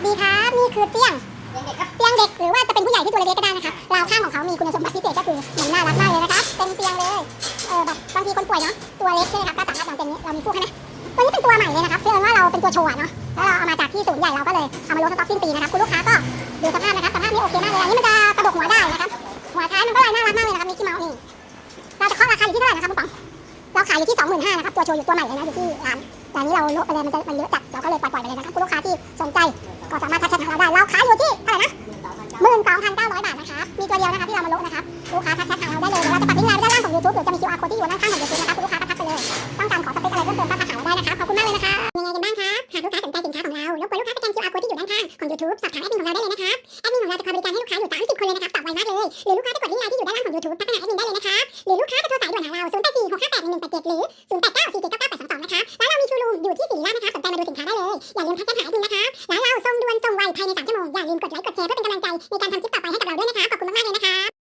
สดีครับนี่คือเตียงเด็กครับเตียงเด็กหรือว่าจะเป็นผู้ใหญ่ที่ตัวเล็กก็ได้นะครับราวข้างของเขามีคุณสมบัติพิเศษก็คือมันน่ารักมากเลยนะครับเป็นเตียงเลยเออแบบบางทีคนป่วยเนาะตัวเล็กใช่ไหมครับก็สามารถนอนเตียงนี้เรามีฟูกให้ไหมตัวนี้เป็นตัวใหม่เลยนะครับเพื่อว่าเราเป็นตัวโชว์เนาะแล้วเราเอามาจากที่ศูนย์ใหญ่เราก็เลยเอามาลดสต็อกสิ้นปีนะครับคุณลูกค้าก็ดูสภาพนะครับสภาพนี้โอเคมากเลยอันนี้มันจะกระดกหัวได้นะครับหัวท้ายมันก็เลยน่ารักมากเลยนะครับมิกกี้เมาส์นี่เราจะเคาะราคาอยู่ที่เท่าไหร่นะครับคุณป๋องเราขายอยู่ที่25,000นะครับตัวโชว์อยู่ตัวใหม่เลยนะอยู่ที่ร้านแต่นนี้เราลดไปเลยมันจะมันเยอะจัดเราก็เลยปล่อยๆไปเลยนะครับคุณลูกค้าที่ อยู่ที่เท่าไหร่นะหมื่นสองพันเก้าร้อยบาทนะครับ มีตัวเดียวนะครับที่เรามาลดนะครับ ลูกค้าทักแชทหางเราได้เลยเดี๋ยวเราจะปักลิงก์ไลน์ไว้ด้านล่างของ YouTube หรือจะมี QR code ที่อยู่ด้านข้างของ YouTube นะครับคุณลูกค้าก็ทักไปเลย ต้องการขอสเปคอะไรเพิ่มเติมก็ทักหาเราได้นะครับ ขอบคุณมากเลยนะครับยังไงกันบ้างครับ หากลูกค้าสนใจสินค้าของเรารบกวนลูกค้าสแกน QR code ที่อยู่ด้านข้างของ YouTube สอบถามแอดมินของเราได้เลยนะครับ แอดมินของเราจะคอยบริการให้ลูกค้าอยู่ 30 คนเลยนะครับตอบไวมากเลย หรือลูกค้าจะกดลิงก์ไลน์ที่อยู่ด้านล่างของ YouTube ทักไปหาแอดมินได้เลยนะครับ หรือลูกค้าจะโทรสายด่วนหาเรา0 8 4 6 5 8 1 1 8 7หรือ0 8 9 4 7 9 9 8 2 2นะครับร้านเรามีชูรูมอยู่ที่ศรีราชนะครับสนใจมาดูสินค้าได้เลยอย่าลืมทักแชทหาแอดมินนะครับร้านเรา ภายใน3ชั่วโมง อย่าลืมกดไลค์ กดแชร์เพื่อเป็นกำลังใจในการทำคลิปต่อไปให้กับเราด้วยนะคะ ขอบคุณมากๆเลยนะคะ